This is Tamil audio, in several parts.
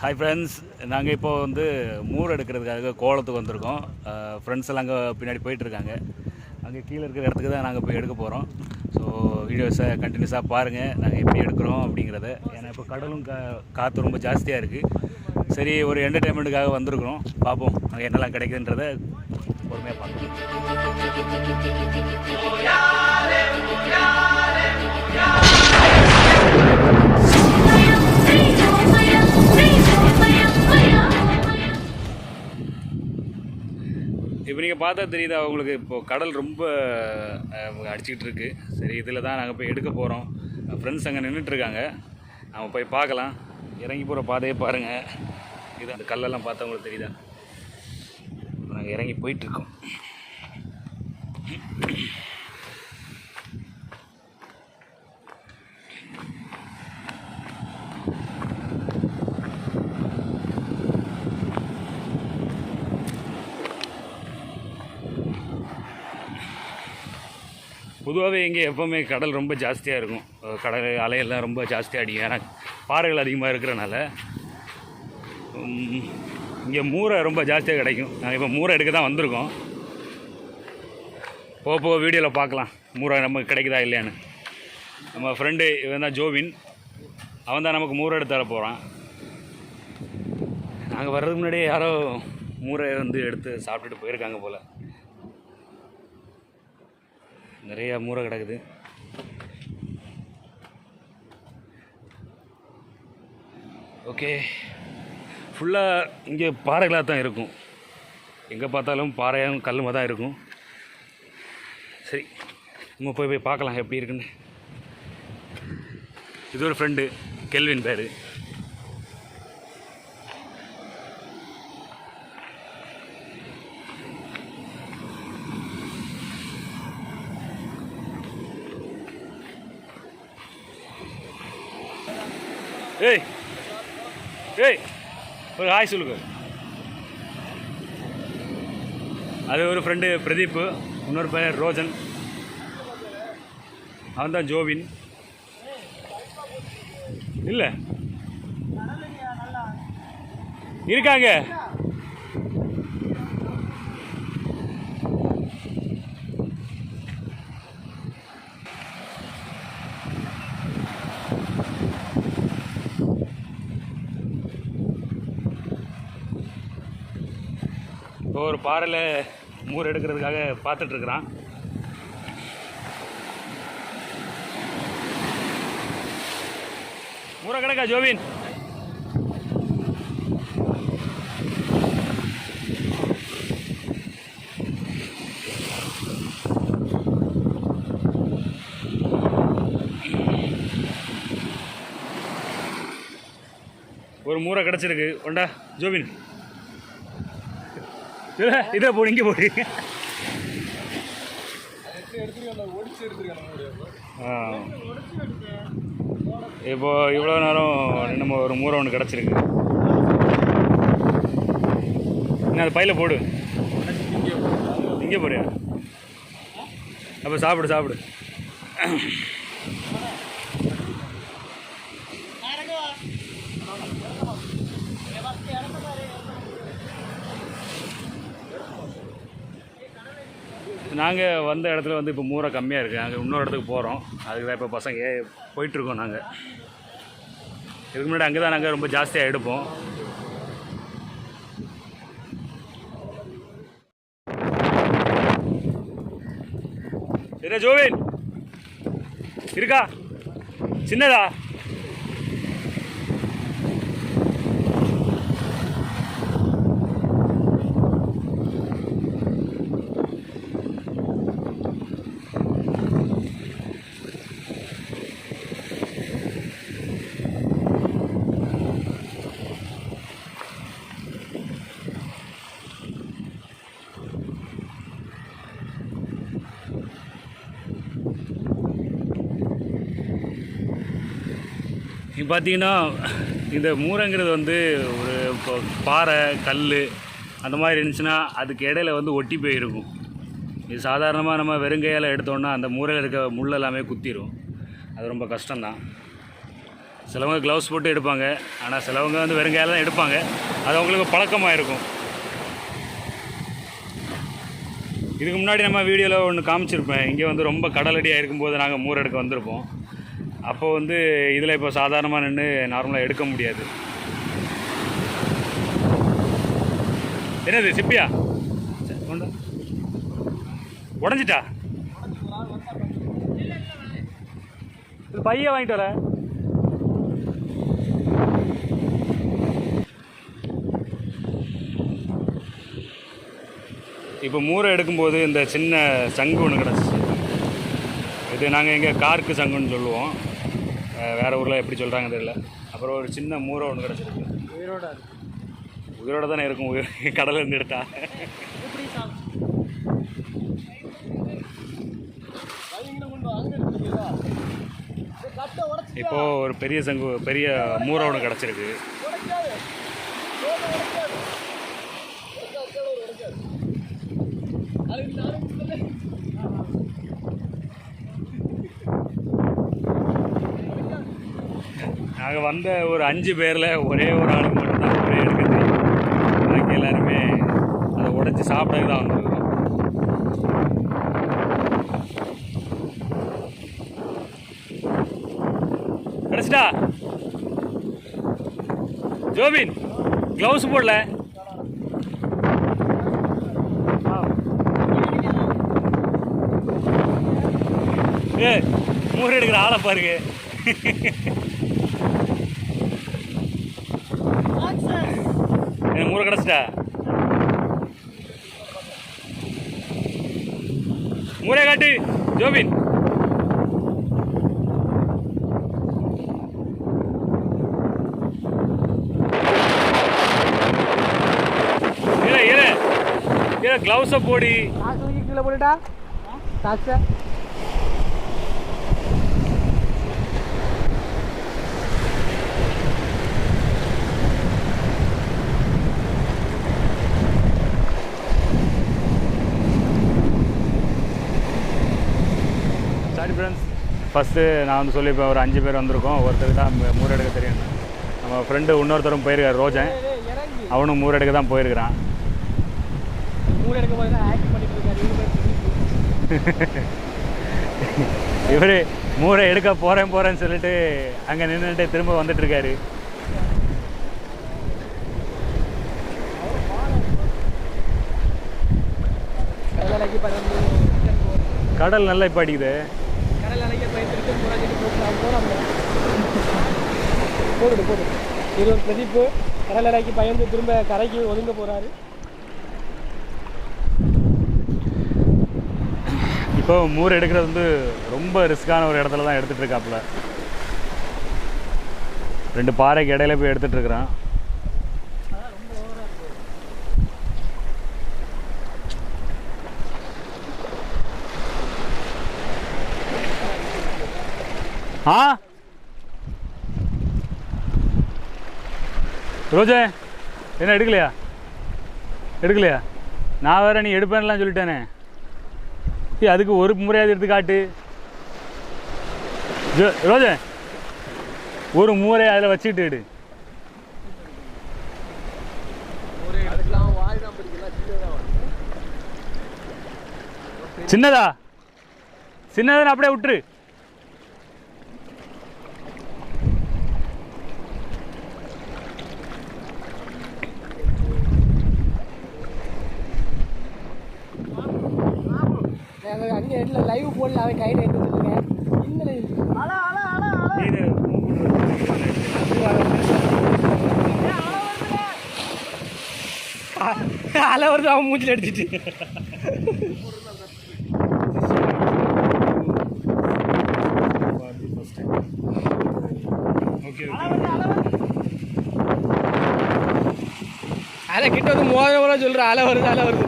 ஹாய் ஃப்ரெண்ட்ஸ் நாங்கள் இப்போ வந்து மூர் எடுக்கிறதுக்காக கோலத்துக்கு வந்திருக்கோம். ஃப்ரெண்ட்ஸ் எல்லாம் அங்கே பின்னாடி போயிட்டுருக்காங்க. அங்கே கீழே இருக்கிற இடத்துக்கு தான் நாங்கள் போய் எடுக்க போகிறோம் ஸோ வீடியோஸை கண்டினியூஸாக பாருங்கள் நாங்கள் எப்படி எடுக்கிறோம் அப்படிங்கிறத. ஏன்னா இப்போ கடலும் கா காற்று ரொம்ப ஜாஸ்தியாக இருக்குது சரி ஒரு என்டர்டெயின்மெண்ட்டுக்காக வந்திருக்கிறோம். பார்ப்போம். அங்கே என்னெல்லாம் கிடைக்குதுன்றத பொறுமையாக பார்க்கலாம். இப்போ நீங்கள் பார்த்தா தெரியுது அவங்களுக்கு இப்போது கடல் ரொம்ப அடிச்சிக்கிட்டு இருக்கு. சரி இதில் தான் நாங்கள் போய் எடுக்க போகிறோம் ஃப்ரெண்ட்ஸ் அங்கே நின்றுட்டுருக்காங்க நம்ம போய் பார்க்கலாம். இறங்கி போகிற பாதையை பாருங்கள் இது அந்த கல்லெல்லாம் பார்த்தா உங்களுக்கு தெரியுதா? நாங்கள் இறங்கி போயிட்டுருக்கோம் பொதுவாகவே இங்கே எப்போவுமே கடல் ரொம்ப ஜாஸ்தியாக இருக்கும். கடல் அலையெல்லாம் ரொம்ப ஜாஸ்தியாக அடிக்கும் ஏன்னா பாறைகள் அதிகமாக இருக்கிறனால. இங்கே மூரை ரொம்ப ஜாஸ்தியாக கிடைக்கும். நாங்கள் இப்போ மூரை எடுக்க தான் வந்திருக்கோம். போக போக வீடியோவில் பார்க்கலாம். மூரை நமக்கு கிடைக்குதா இல்லையான்னு. நம்ம ஃப்ரெண்டு இவன் தான் ஜோவின். அவன் தான் நமக்கு மூரை எடுத்து தர போகிறான் நாங்கள் வர்றதுக்கு முன்னாடியே யாரோ மூரை வந்து எடுத்து சாப்பிட்டுட்டு போயிருக்காங்க போல். நிறையா மூரை கிடக்குது. ஓகே ஃபுல்லாக இங்கே பாறைகளாக தான் இருக்கும். எங்கே பார்த்தாலும் பாறையும் கல்லுமாக தான் இருக்கும். சரி நம்ம போய் போய் பார்க்கலாம் எப்படி இருக்குன்னு. இது ஒரு ஃப்ரெண்டு கெல்வின் பேர். ஏய் ஏய் ஒரு ஹாய் சொல்லுங்க. அது ஒரு ஃப்ரெண்டு பிரதீப் இன்னொரு பையன் ரோஜன். அவன் தான் ஜோவின். இல்லை. இருக்காங்க. இப்போ ஒரு பாறையில் மூர் எடுக்கிறதுக்காக பார்த்துட்ருக்குறான். மூரை கிடக்கா ஜோவின். ஒரு மூரை கிடச்சிருக்கு. கொண்டா ஜோவின். இதை போடு இங்கே போடு இப்போ இவ்வளோ நேரம் நம்ம ஒரு மூரை ஒன்று கிடச்சிருக்கு என்ன அது பையில போடு இங்கே போடு அப்போ சாப்பிடு சாப்பிடு நாங்கள் வந்த இடத்துல வந்து இப்போ மூரை கம்மியாக இருக்குது நாங்கள் இன்னொரு இடத்துக்கு போகிறோம் அதுக்கு தான் இப்போ பசங்க போயிட்டுருக்கோம் நாங்கள் இதுக்கு முன்னாடி அங்கே தான் நாங்கள் ரொம்ப ஜாஸ்தியாக எடுப்போம். என்ன ஜோவின். இருக்கா? சின்னதா? பார்த்தீங்கன்னா இந்த மூரைங்கிறது வந்து ஒரு இப்போ பாறை கல் அந்த மாதிரி இருந்துச்சுன்னா அதுக்கு இடையில வந்து ஒட்டி போயிருக்கும். இது சாதாரணமாக நம்ம வெறுங்கையால் எடுத்தோன்னா அந்த மூரையில் இருக்க முள் எல்லாமே குத்திரும். அது ரொம்ப கஷ்டம்தான். சிலவங்க க்ளவுஸ் போட்டு எடுப்பாங்க. ஆனால் சிலவங்க வந்து வெறுங்கையால் தான் எடுப்பாங்க. அது அவங்களுக்கு பழக்கமாக இருக்கும் இதுக்கு முன்னாடி நம்ம வீடியோவில் ஒன்று காமிச்சிருப்பேன். இங்கே வந்து ரொம்ப கடலடியாக இருக்கும்போது நாங்கள் மூர் எடுக்க வந்திருப்போம். அப்போ வந்து இதில் இப்போ சாதாரணமாக நின்று நார்மலாக எடுக்க முடியாது. என்னது சிப்பியா? உடஞ்சிட்டா? இது பைய வாங்கிட்டு வர. இப்போ மூரை எடுக்கும்போது இந்த சின்ன சங்கு ஒன்று கிடச்சிச்சு. இது நாங்கள் எங்கள் கார்க்கு சங்குன்னு சொல்லுவோம். வேற ஊரில் எப்படி சொல்கிறாங்க தெரியல. அப்புறம் ஒரு சின்ன மூரை ஒன்று கிடச்சிருக்கு. உயிரோட உயிரோட தானே இருக்கும் உயிர் கடல்ல இருந்து எடுத்தா. எப்படி கொண்டு அங்கே எடுத்துக்கிறீங்களா கட்டை உடச்சி இப்போ ஒரு பெரிய சங்கு பெரிய மூரை ஒன்று கிடச்சிருக்கு. நாங்கள் வந்த ஒரு அஞ்சு பேரில் ஒரே ஒரு ஆளுக்கு மட்டும்தான் ஒரே எடுக்க தெரியும் பாக்கி எல்லாருமே அதை உடைச்சி சாப்பிடக்கு தான் வந்திருக்கோம். கிடச்சிட்டா ஜோபின் க்ளவுஸ் போடல. ஏ மூர் எடுக்கிற ஆளை பாருங்க. எனக்கு மூணு கிடச்சிட்டா? மூரே காட்டு ஜோபின். க்ளவுஸை போடி. கீழே போட்டுட்டா? காசை சாரி ஃப்ரெண்ட்ஸ் ஃபஸ்ட்டு நான் வந்து சொல்லியிருப்பேன் ஒரு அஞ்சு பேர் வந்திருக்கோம். ஒருத்தருக்கு தான் மூ- மூர் எடுக்க தெரியும். நம்ம ஃப்ரெண்டு இன்னொருத்தரும் போயிருக்காரு ரோஜன். அவனும் மூர் எடுக்க தான் போயிருக்கிறான் இவரு மூரை எடுக்க போகிறேன் போகிறேன்னு சொல்லிட்டு அங்கே நின்றுட்டு திரும்ப வந்துட்டு இருக்காரு. கடல் அலைக்கு பறந்து ரிட்டர்ன் போகிறோம் கடல் நல்லா இப்போ அடிக்குது. கடல் அலைக்கு போட்டு போகிறோம் போடுது போடுது இது ஒரு பிரதீப்பு கடலடைக்கு பயந்து திரும்ப கரைக்கு ஒதுங்க போகிறாரு இப்போ மூர் எடுக்கிறது வந்து ரொம்ப ரிஸ்க்கான ஒரு இடத்துல தான் எடுத்துகிட்டு இருக்காப்புல. ரெண்டு பாறைக்கு இடையில போய் எடுத்துகிட்டு ஆ? ரோஜே என்ன எடுக்கலையா? எடுக்கலையா? நான் வேற நீ எடுப்பேன்லாம் சொல்லிட்டேனே. ஏய் அதுக்கு ஒரு முறையாவது எடுத்து காட்டு. ரோஜே ஒரு மூரை அதில் வச்சுக்கிட்டு எடு. சின்னதா? சின்னதுன்னு அப்படியே விட்டுரு. நாங்கள் அங்கே இல்லை லைவ் போடல அவன் கையில் எடுத்து வச்சுருக்கேன் இன்னும் அழா அழா அழா அழா நீரு அலை வருது அவன் மூஞ்சில் அடிச்சிட்டு. ஓகே அலை கிட்ட வந்து மோதிரம் சொல்கிற அலை வருது அலை வருது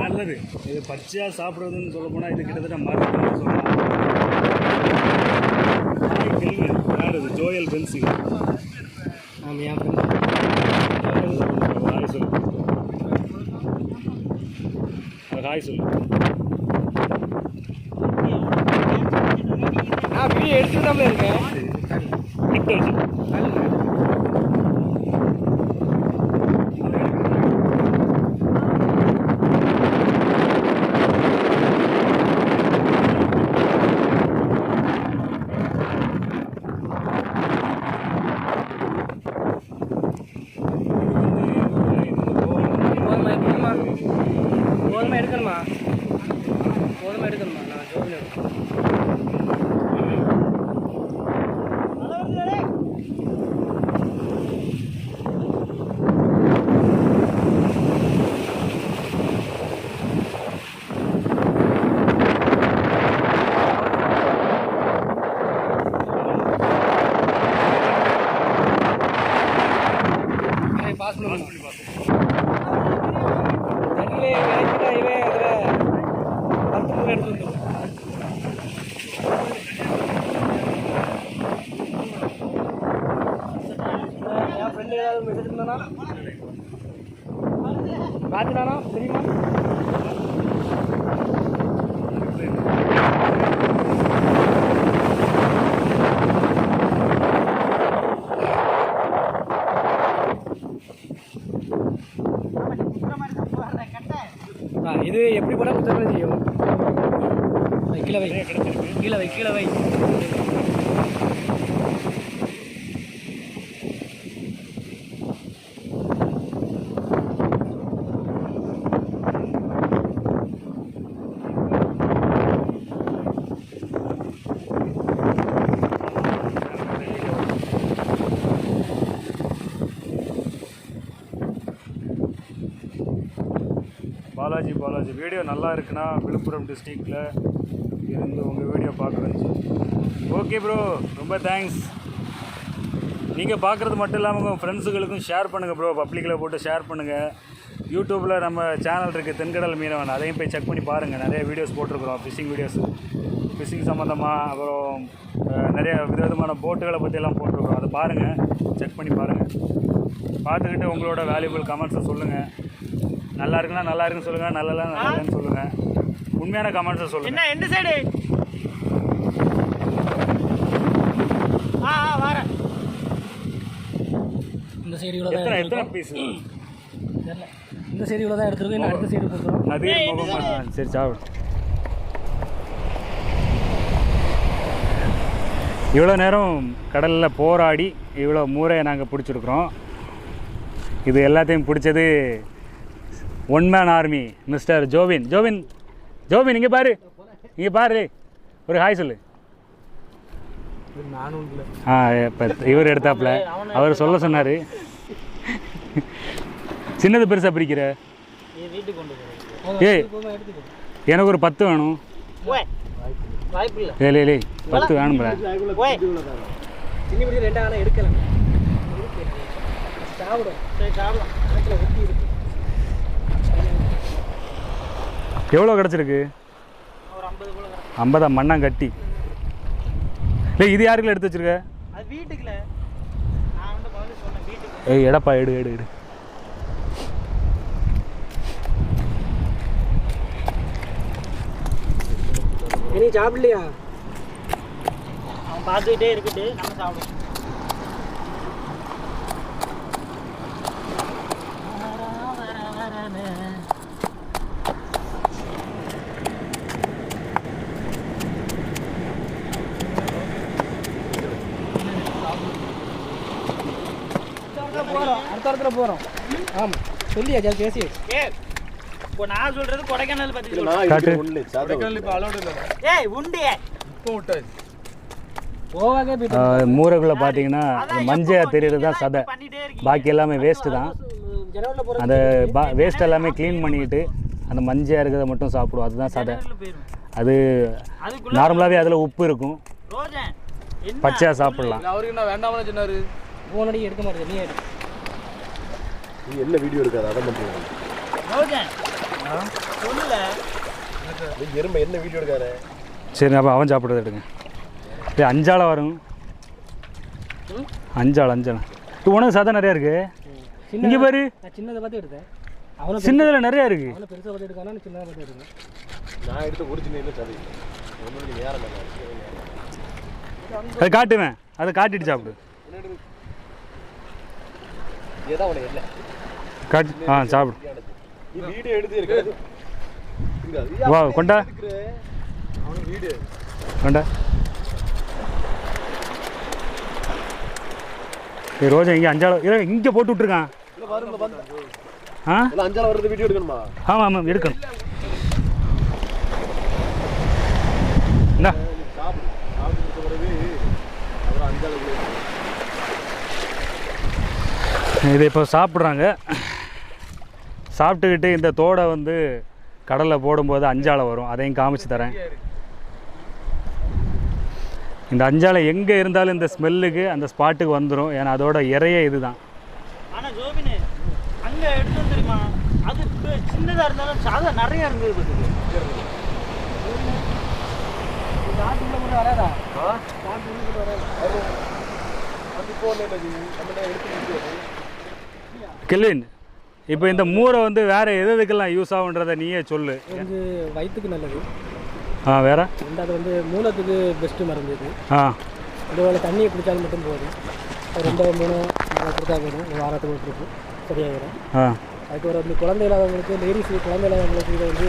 நல்லது இது பச்சையாக சாப்பிட்றதுன்னு சொல்ல போனால் இது கிட்டத்தட்ட மருந்துன்னு சொல்லலாம். யார் இது? ஜோயல் பென்சி ஆமாம் என் ஹாய் சொல்லு. ஹாய் சொல்லு. நான் வீடியோ எடுத்துட்டு இருக்கேன். பாலாஜி பாலாஜி. வீடியோ நல்லா இருக்குன்னா விழுப்புரம் டிஸ்ட்ரிக்டில் இருந்து உங்கள் வீடியோ பார்க்குறேன் ஓகே ப்ரோ ரொம்ப தேங்க்ஸ் நீங்கள் பார்க்குறது மட்டும் இல்லாமல் உங்கள் ஃப்ரெண்ட்ஸுகளுக்கும் ஷேர் பண்ணுங்கள் ப்ரோ பப்ளிக்கில் போட்டு ஷேர் பண்ணுங்கள் யூடியூப்பில் நம்ம சேனல் இருக்குது தென்கடல் மீனவன். அதையும் போய் செக் பண்ணி பாருங்கள் நிறைய வீடியோஸ் போட்டிருக்கிறோம் ஃபிஷிங் வீடியோஸ் ஃபிஷிங் சம்மந்தமாக அப்புறம் அஹ், நிறைய விதவிதமான போட்டுகளை பற்றியெல்லாம் போட்டிருக்கிறோம். அதை பாருங்கள் செக் பண்ணி பாருங்கள் பார்த்துக்கிட்டு உங்களோட வேல்யூபிள் கமெண்ட்ஸை சொல்லுங்கள் நல்லா இருக்குன்னா நல்லா இருக்குன்னு சொல்லுங்கள் நல்லா இல்லைன்னு சொல்லுங்கள் உண்மையான கமெண்ட்ஸை சொல்லுங்கள் என்ன எந்த சைடு ஆ ஆ வரேன். இந்த சைடு இவ்வளோ தான் எத்தனை எத்தனை பீஸ் தெரியல. இந்த சைடு இவ்வளோ தான் எடுத்துருக்கோம் இன்னும் அடுத்த சைடு கொடுத்துரும் நதீர் முகமது ஆ, சரி சாப்பிடு. இவ்வளோ நேரம் கடலில் போராடி இவ்வளோ மூரையை நாங்கள் பிடிச்சிருக்கிறோம். இது எல்லாத்தையும் பிடிச்சது ஒன் மேன் ஆர்மி மிஸ்டர் ஜோவின் ஜோவின் ஜோவின் இங்கே பாரு. இங்கே பாரு. ஒரு ஹாய் சொல்லு. இல்லை ஆ இப்போ இவர் எடுத்தாப்புல. அவர் சொல்ல சொன்னார். சின்னது பெருசாக பிரிக்கிற? ஏய் எனக்கு ஒரு பத்து வேணும். இல்லை ஏ லே லே பத்து வேணும்ல சின்ன பிடிச்சி ரெண்டு ஆனால் எடுக்கல. சாப்பிடும் சாப்பிடலாம் கணக்கில் ஒட்டி இருக்கு எவ்வளோ கிடச்சிருக்கு? ஒரு ஐம்பது கூட ஐம்பதா மண்ணாங்கட்டி. இல்லை இது யாருக்குள்ள எடுத்து வச்சிருக்க? ஏய் எடப்பா எடு எடு எடு. நீ சாப்பிடலையா? அவன் பார்த்துக்கிட்டே இருக்கட்டு நம்ம சாப்பிடுவோம் போகிறோம் அடுத்த இடத்துல போகிறோம் ஆமாம் சொல்லியா ஜால் பேசி இப்போ நான் சொல்கிறது கொடைக்கானல் சொல்கிறேன் காட்டு. ஏய் உண்டு. போவாங்க ஆ, மூரைக்குள்ள பார்த்தீங்கன்னா மஞ்சள் தெரியுறது தான் சதை. பாக்கி எல்லாமே வேஸ்ட்டு தான். அந்த பா வேஸ்ட் எல்லாமே க்ளீன் பண்ணிக்கிட்டு அந்த மஞ்சள் இருக்கிறத மட்டும் சாப்பிடுவோம். அதுதான் சதை. அது நார்மலாகவே அதில் உப்பு இருக்கும். பச்சையாக சாப்பிடலாம். அவருக்கு என்ன வேண்டாம்னு சொன்னாரு? எடுக்க மாட்டேது நீ நீ என்ன வீடியோ எடுக்காது அதை பண்ணுறீங்க ரோஜன் சொல்லல. நீ எறும்ப என்ன வீடியோ எடுக்காத? சரி அப்போ அவன் சாப்பிட்றது எடுங்க. இது அஞ்சாளை வரும்? அஞ்சாள் அஞ்சாள்? இது உனக்கு சதை நிறையா இருக்கு. இங்கே பாரு. நான் சின்னதை பார்த்து எடுத்தேன். அவனை சின்னதில் நிறையா இருக்கு. அவனை பெருசாக பார்த்து எடுக்கானா நான் சின்னதாக பார்த்து எடுத்தேன் நான் எடுத்த ஒரிஜினல் இல்லை. சரி ஒன்றும் நேரம் இல்லை அதை காட்டுவேன். அதை காட்டிட்டு சாப்பிடு. கட் ஆ சாப்பிடு. நீ வீடியோ எடுத்து இருக்காது வா கொண்டா. அவனுக்கு வீடியோ கொண்டா. ஏய் ரோஜா இங்கே அஞ்சாவது இல்லை இங்கே போட்டு விட்ருக்கான் ஆ? அஞ்சால வர்றது வீடியோ எடுக்கணுமா? ஆமாம் ஆமாம் எடுக்கணும் என்ன நீ சாப்பிடு சாப்பிட்டு பிறகு அப்புறம் அஞ்சால இதை இப்போ சாப்பிட்றாங்க. சாப்பிட்டுக்கிட்டு இந்த தோடை வந்து கடலில் போடும்போது அஞ்சாலை வரும். அதையும் காமிச்சு தரேன். இந்த அஞ்சாலை எங்கே இருந்தாலும் இந்த ஸ்மெல்லுக்கு அந்த ஸ்பாட்டுக்கு வந்துடும் ஏன்னா அதோட இறையே இதுதான். ஆனா ஜோபினு அங்க எடுத்தோம் தெரியுமா? அது கில்லின் இப்போ இந்த மூரை வந்து வேறு எது எதுக்கெல்லாம் யூஸ் ஆகுன்றதை நீயே சொல்லு. வந்து வயிற்றுக்கு நல்லது. ஆ வேற? ரெண்டாவது வந்து மூலத்துக்கு பெஸ்ட்டு மருந்து இது. ஆ. இதுவேளை தண்ணியை குடித்தாலும் மட்டும் போதும். ரெண்டோ மூணோ கொடுத்தா போதும். வாரத்துக்கு ஒரு ட்ரிப்பு சரியாயிடும் ஆ. அதுக்கு ஒரு வந்து குழந்தை இல்லாதவங்களுக்கு லேடிஸ் குழந்தை இல்லாதவங்களுக்கு இதை வந்து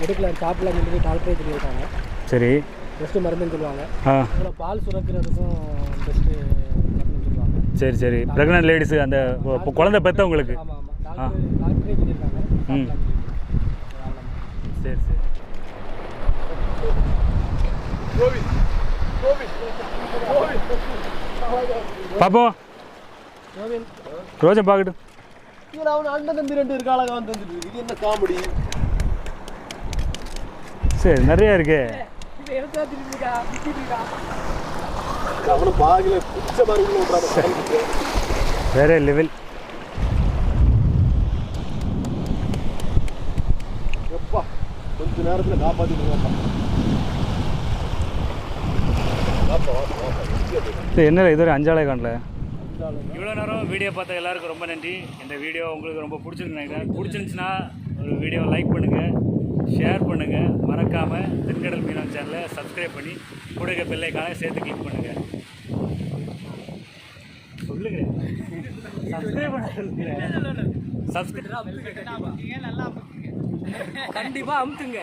எடுக்கலாம். சாப்பிடலாம் சொல்லி டாக்டரே சொல்லியிருக்காங்க. சரி. பெஸ்ட்டு மருந்துன்னு சொல்லுவாங்க. பால் சுரக்கிறதுக்கும் பெஸ்ட்டு சரி சரி. ப்ரெக்னென்ட் லேடிஸு அந்த குழந்தை பெற்றவங்களுக்கு சொல்லியிருக்காங்க. ம். சரி சரி. பாப்போம். கோவில். ரோஜா பார்க்கட்டும் இதுல அவன் அண்ணன் தம்பி ரெண்டு இருக்காளாக வந்து வந்துட்டு இது என்ன காமெடி? சரி நிறைய இருக்கு இதை எடுத்தா திருப்பிக்கா விட்டுட்டுக்கா அவனும் பாகில பிடிச்ச மாதிரி உள்ள வேற லெவல் எப்பா கொஞ்ச நேரத்துல காப்பாத்திடுவாப்பா வாப்பா வாப்பா வாப்பா எங்கே போய் சரி என்ன இதுவரை அஞ்சாலே காணல? இவ்வளோ நேரம் வீடியோ பார்த்த எல்லாருக்கும் ரொம்ப நன்றி. இந்த வீடியோ உங்களுக்கு ரொம்ப பிடிச்சிருக்கு நினைக்கிறேன். பிடிச்சிருந்துச்சுன்னா ஒரு வீடியோ லைக் பண்ணுங்கள் ஷேர் பண்ணுங்கள் மறக்காமல் தென்கடல் மீனவன் சேனலை சப்ஸ்கிரைப் பண்ணி கூடக பெல்லைக்கான சேர்த்து கிளிக் பண்ணுங்கள் சொல்லுங்க. சப்ஸ்கிரைப் பண்ண சப்ஸ்கிரைப் கண்டிப்பாக அமுத்துங்க